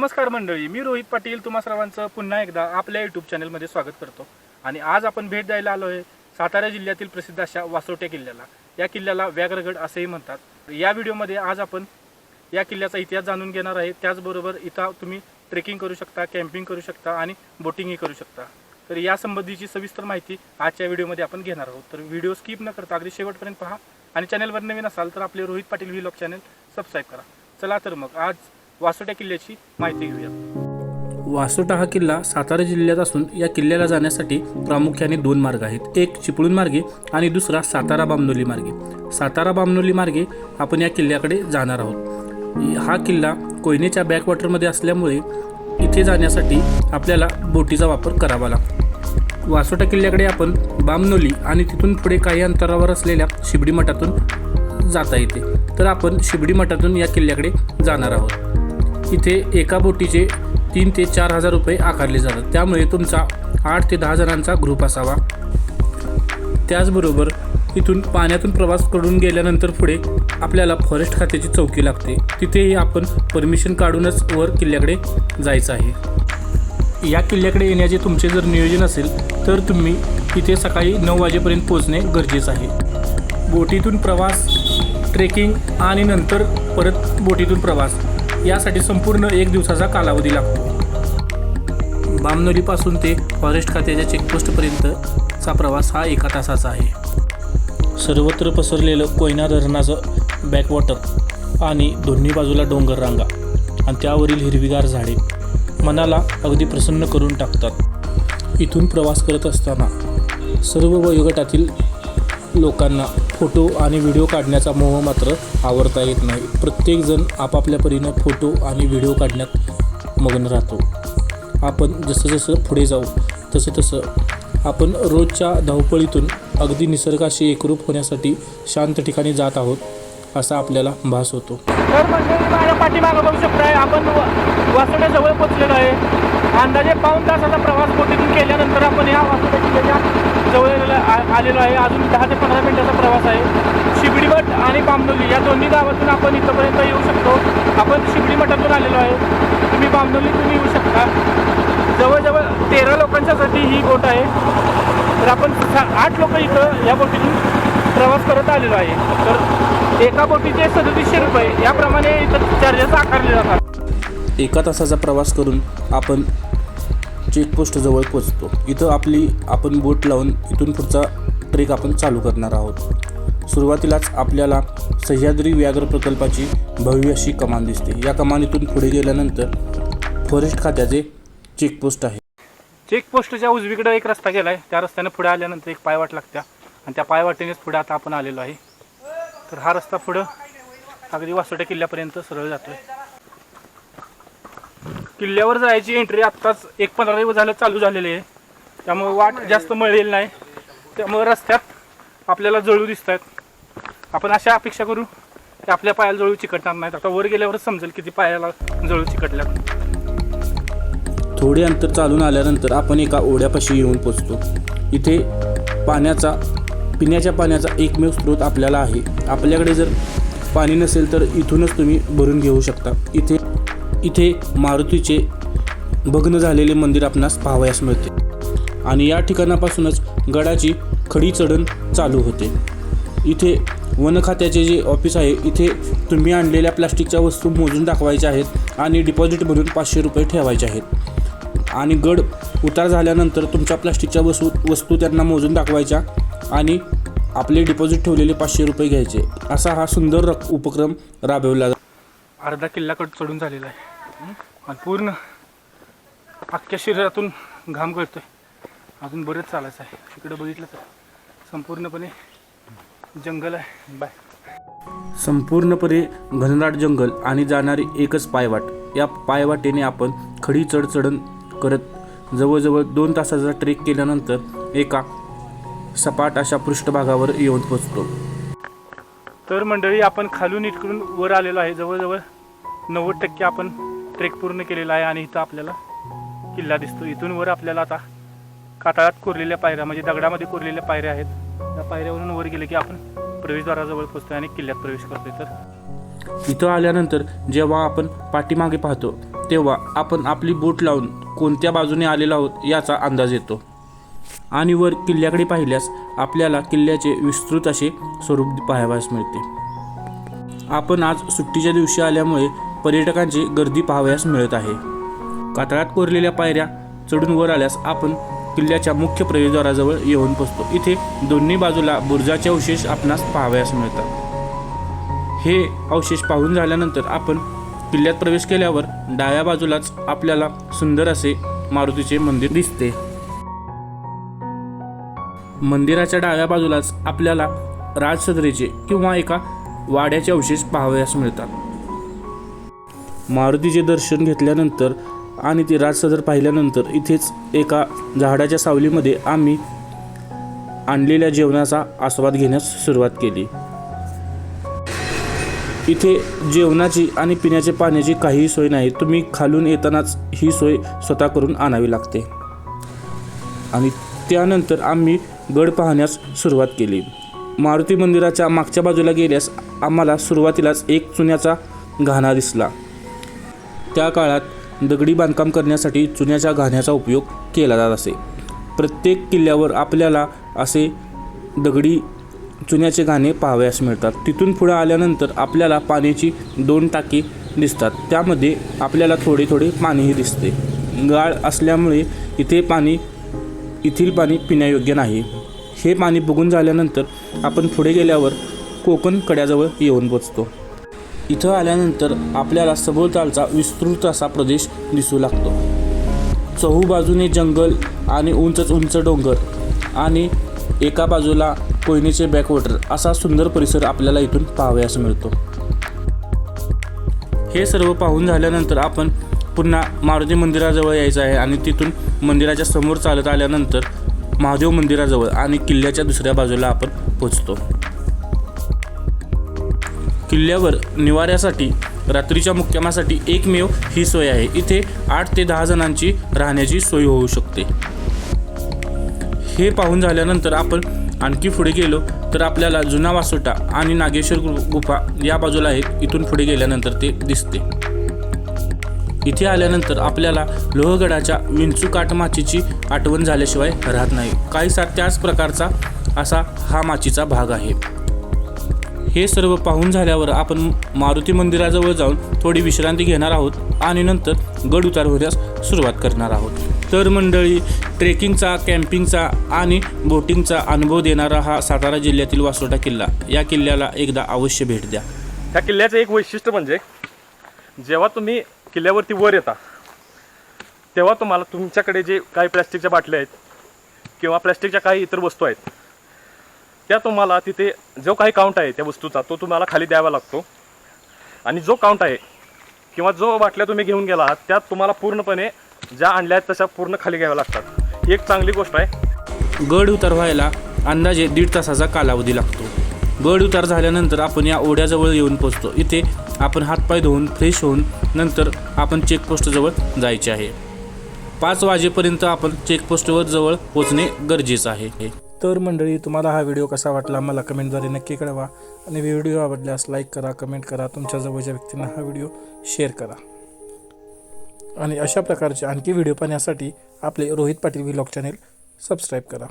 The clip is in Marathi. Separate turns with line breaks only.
नमस्कार मंडळी मी रोहित पाटील तुम्हा सर्वांचं पुन्हा एकदा आपल्या यूट्यूब चॅनलमध्ये स्वागत करतो. आणि आज आपण भेट द्यायला आलो आहे सातारा जिल्ह्यातील प्रसिद्ध अशा वासोट्या किल्ल्याला. या किल्ल्याला व्याघ्रगड असेही म्हणतात. या व्हिडिओमध्ये आज आपण या किल्ल्याचा इतिहास जाणून घेणार आहे. त्याचबरोबर इथं तुम्ही ट्रेकिंग करू शकता कॅम्पिंग करू शकता आणि बोटिंगही करू शकता. तर या संबंधीची सविस्तर माहिती आजच्या व्हिडिओमध्ये आपण घेणार आहोत. तर व्हिडिओ स्किप न करता अगदी शेवटपर्यंत पहा. आणि चॅनलवर नवीन असाल तर आपले Rohit Patil vlog channel subscribe करा. चला तर मग आज वासोट्या किल्ल्याची माहिती घेऊया
वासोटा हा किल्ला सातारा जिल्ह्यात असून या किल्ल्याला जाण्यासाठी प्रामुख्याने दोन मार्ग आहेत. एक चिपळूण मार्गे आणि दुसरा सातारा बामनोली मार्गे. सातारा बामनोली मार्गे आपण या किल्ल्याकडे जाणार आहोत. हा किल्ला कोयनेच्या बॅकवॉटरमध्ये असल्यामुळे इथे जाण्यासाठी आपल्याला बोटीचा वापर करावा लागतो. वासोटा किल्ल्याकडे आपण बामनोली आणि तिथून पुढे काही अंतरावर असलेल्या शिबडी मठातून जाता येते. तर आपण शिबडी मठातून या किल्ल्याकडे जाणार आहोत. इथे एका बोटीचे तीन ते चार हजार रुपये आकारले जातात. त्यामुळे तुमचा आठ ते दहा जणांचा ग्रुप असावा. त्याचबरोबर इथून पाण्यातून प्रवास करून गेल्यानंतर पुढे आपल्याला फॉरेस्ट खात्याची चौकी लागते. तिथेही आपण परमिशन काढूनच वर किल्ल्याकडे जायचं आहे. या किल्ल्याकडे येण्याचे तुमचे जर नियोजन असेल तर तुम्ही इथे सकाळी नऊ वाजेपर्यंत पोहोचणे गरजेचं आहे. बोटीतून प्रवास ट्रेकिंग आणि नंतर परत बोटीतून प्रवास. यासाठी संपूर्ण एक दिवसाचा कालावधी लागतो. बामनोलीपासून ते फॉरेस्ट खात्याच्या चेकपोस्टपर्यंतचा प्रवास हा एका तासाचा आहे. सर्वत्र पसरलेलं कोयना धरणाचं बॅकवॉटर आणि दोन्ही बाजूला डोंगर रांगा आणि त्यावरील हिरवीगार झाडे मनाला अगदी प्रसन्न करून टाकतात. इथून प्रवास करत असताना सर्व वयोगटातील लोकांना फोटो आणि व्हिडिओ काढण्याचा मोह मात्र आवरता येत नाही. प्रत्येकजण आपापल्या परीनं फोटो आणि व्हिडिओ काढण्यात मग्न राहतो. आपण जसं जसं पुढे जाऊ तसं तसं आपण रोजच्या धावपळीतून अगदी निसर्गाशी एकरूप होण्यासाठी शांत ठिकाणी जात आहोत असा आपल्याला भास होतो.
तर मंडळी माझ्या पाठीमागं बघू शकताय आपण व- वासोट्याजवळ आहे. अंदाजे पाऊन तासाचा प्रवास बोटीतून केल्यानंतर आपण या वासोट्या आलेलो आहे. अजून दहा ते पंधरा मिनिटाचा प्रवास आहे. शिबडीमठ आणि बामनोली या दोन्ही गावातून आपण इथंपर्यंत येऊ शकतो. आपण शिबडीमठातून आलेलो आहे. तुम्ही बामनोलीतून येऊ शकता. जवळजवळ तेरा लोकांच्यासाठी ही बोट आहे. तर आपण आठ लोक इथं या बोटीतून प्रवास करत आलेलो आहे. तर एका बोटीचे सदतीसशे रुपये. याप्रमाणे इथं चार्जेस आकारले जातात.
एका तासाचा प्रवास करून आपण चेकपोस्टजवळ पोचतो. इथं आपली आपण बोट लावून इथून पुढचा ट्रेक आपण चालू करणार आहोत. सुरुवातीलाच आपल्याला सह्याद्री व्याघ्र प्रकल्पाची भव्य अशी कमान दिसते. या कमानीतून पुढे गेल्यानंतर फॉरेस्ट खात्याचे चेकपोस्ट आहे.
चेकपोस्टच्या उजवीकडे एक रस्ता गेला आहे त्या रस्त्याने पुढे आल्यानंतर एक पायवाट लागत्या. आणि त्या पायवाटेनेच पुढे आता आपण आलेलो आहे. तर हा रस्ता पुढं अगदी वासोट्या किल्ल्यापर्यंत सरळ जातो आहे किल्ल्यावर जायची एंट्री आत्ताच एक पंधरा दिवस झालं चालू झालेली आहे. त्यामुळे वाट जास्त मळलेली नाही. त्यामुळे रस्त्यात आपल्याला जळू दिसत आहेत आपण अशा अपेक्षा करू की आपल्या पायाला जळू चिकटणार नाहीत. आता वर गेल्यावरच समजेल किती पायाला जळू चिकटल्या
थोडे अंतर चालून आल्यानंतर आपण एका ओढ्यापाशी येऊन पोचतो. इथे पाण्याचा पिण्याच्या पाण्याचा एकमेव स्रोत आपल्याला आहे. आपल्याकडे जर पाणी नसेल तर इथूनच तुम्ही भरून घेऊ शकता. इथे इथे मारुतीचे भग्न झालेले मंदिर आपणास पाहावयास मिळते. आणि या ठिकाणापासूनच गडाची खडी चढण चालू होते. इथे वन खात्याचे जे ऑफिस आहे इथे तुम्ही आणलेल्या प्लास्टिकच्या वस्तू मोजून दाखवायच्या आहेत आणि डिपॉझिट भरून पाचशे रुपये ठेवायचे आहेत. आणि गड उतार झाल्यानंतर तुमच्या प्लास्टिकच्या वस्तू वस्तू त्यांना मोजून दाखवायच्या आणि आपले डिपॉझिट ठेवलेले पाचशे रुपये घ्यायचे. असा हा सुंदर रक- उपक्रम राबवला
अर्धा किल्ला कट चढून झालेला आहे. आणि पूर्ण अख्ख्या शरीरातून घाम गळतोय. अजून बरेच चालायचं आहे. इकडे बघितलं तर संपूर्णपणे जंगल आहे. बाय.
संपूर्णपणे घनदाट जंगल आणि जाणारी एकच पायवाट. या पायवाटेने आपण खडी चढ चढण करत जवळजवळ दोन तासाचा ट्रेक केल्यानंतर एका सपाट अशा पृष्ठभागावर येऊन पोचतो.
तर मंडळी आपण खालून इकडून वर आलेलो आहे. जवळजवळ नव्वद टक्के आपण ट्रेक पूर्ण केलेला आहे आणि इथं आपल्याला किल्ला दिसतो. इथून वर आपल्याला आता काटाळात कोरलेल्या पायऱ्या म्हणजे दगडामध्ये कोरलेल्या पायऱ्या आहेत. त्या पायऱ्यावरून वर गेले की आपण प्रवेशद्वाराजवळ पोहोचतोय आणि किल्ल्यात प्रवेश करतोय. तर
इथं आल्यानंतर जेव्हा आपण पाठीमागे पाहतो तेव्हा आपण आपली बोट लावून कोणत्या बाजूने आलेलो आहोत याचा अंदाज येतो. आणि वर किल्ल्याकडे पाहिल्यास आपल्याला किल्ल्याचे विस्तृत असे स्वरूप पाहावयास मिळते. आपण आज सुट्टीच्या दिवशी आल्यामुळे पर्यटकांची गर्दी पाहावयास मिळत आहे. कातळात कोरलेल्या पायऱ्या चढून वर आल्यास आपण किल्ल्याच्या मुख्य प्रवेशद्वाराजवळ येऊन पोचतो इथे दोन्ही बाजूला बुर्जाचे अवशेष आपणास पाहावयास मिळतात. हे अवशेष पाहून झाल्यानंतर आपण किल्ल्यात प्रवेश केल्यावर डाव्या बाजूलाच आपल्याला सुंदर असे मारुतीचे मंदिर दिसते. मंदिराच्या डाव्या बाजूलाच आपल्याला राजसदरीचे किंवा एका वाड्याचे अवशेष पाहावयास मिळतात. मारुतीचे दर्शन घेतल्यानंतर आणि ते राजसदर पाहिल्यानंतर इथेच एका झाडाच्या सावलीमध्ये आम्ही आणलेल्या जेवणाचा आस्वाद घेण्यास सुरुवात केली. इथे जेवणाची आणि पिण्याच्या पाण्याची काहीही सोय नाही. तुम्ही खालून येतानाच ही सोय स्वतः करून आणावी लागते. आणि त्यानंतर आम्ही गड पाहण्यास सुरुवात केली. मारुती मंदिराच्या मागच्या बाजूला गेल्यास आम्हाला सुरुवातीलाच एक चुन्याचा घाणा दिसला. त्या काळात दगडी बांधकाम करण्यासाठी चुन्याच्या घाण्याचा उपयोग केला जात असे. प्रत्येक किल्ल्यावर आपल्याला असे दगडी चुन्याचे घाणे पाहावयास मिळतात. तिथून पुढे आल्यानंतर आपल्याला पाण्याची दोन टाकी दिसतात. त्यामध्ये आपल्याला थोडे थोडे पाणीही दिसते. गाळ असल्यामुळे इथे पाणी येथील पाणी पिण्यायोग्य नाही. हे पाणी बघून झाल्यानंतर आपण पुढे गेल्यावर कोकण कड्याजवळ येऊन पोचतो इथं आल्यानंतर आपल्याला सभोवतालचा विस्तृत असा प्रदेश दिसू लागतो. चहू बाजूने जंगल आणि उंचच उंच डोंगर आणि एका बाजूला कोयनेचे बॅकवॉटर असा सुंदर परिसर आपल्याला इथून पाहावयास मिळतो. हे सर्व पाहून झाल्यानंतर आपण पुन्हा मारुती मंदिराजवळ यायचं आहे आणि तिथून मंदिराच्या समोर चालत आल्यानंतर महादेव मंदिराजवळ आणि किल्ल्याच्या दुसऱ्या बाजूला आपण पोचतो. किल्ल्यावर निवाऱ्यासाठी रात्रीच्या मुक्कामासाठी एकमेव ही सोय आहे. इथे आठ ते दहा जणांची राहण्याची सोय होऊ शकते. हे पाहून झाल्यानंतर आपण आणखी पुढे गेलो तर आपल्याला जुना वासोटा आणि नागेश्वर गु- गुफा या बाजूला आहेत. इथून पुढे गेल्यानंतर ते दिसते. इथे आल्यानंतर आपल्याला लोहगडाच्या विंचू माचीची आठवण झाल्याशिवाय राहत नाही. काहीसा त्याच प्रकारचा असा हा माचीचा भाग आहे. हे सर्व पाहून झाल्यावर आपण मारुती मंदिराजवळ जाऊन थोडी विश्रांती घेणार आहोत आणि नंतर गड उतार होण्यास सुरुवात करणार आहोत. तर मंडळी ट्रेकिंगचा कॅम्पिंगचा आणि बोटिंगचा अनुभव देणारा हा सातारा जिल्ह्यातील वासोटा किल्ला या किल्ल्याला एकदा अवश्य भेट द्या.
ह्या किल्ल्याचं एक वैशिष्ट्य म्हणजे जेव्हा तुम्ही किल्ल्यावरती वर येता तेव्हा तुम्हाला तुमच्याकडे जे काही प्लॅस्टिकच्या बाटल्या आहेत किंवा प्लॅस्टिकच्या काही इतर वस्तू आहेत त्या तुम्हाला तिथे जो काही काउंट आहे त्या वस्तूचा तो तुम्हाला खाली द्यावा लागतो. आणि जो काउंट आहे किंवा जो बाटल्या तुम्ही घेऊन गेला आहात त्यात तुम्हाला पूर्णपणे ज्या आणल्या आहेत तशा पूर्ण खाली घ्याव्या लागतात. ही एक चांगली गोष्ट आहे.
गड उतार व्हायला अंदाजे दीड तासाचा कालावधी लागतो. गड उतार झाल्यानंतर आपण या ओढ्याजवळ येऊन पोचतो इथे आपण हातपाय धुवून फ्रेश होऊन नंतर आपण चेकपोस्टजवळ जायचे आहे. पाच वाजेपर्यंत आपण चेकपोस्टवर जवळ पोचणे गरजेचं आहे. तर मंडळी तुम्हाला हा व्हिडिओ कसा वाटला मला कमेंटद्वारे नक्की कळवा. आणि व्हिडिओ आवडल्यास लाईक करा कमेंट करा. तुमच्या जवळच्या व्यक्तींना हा व्हिडिओ शेअर करा. आणि अशा प्रकारचे आणखी व्हिडिओ पाहण्यासाठी आपले Rohit Patil vlog channel subscribe करा.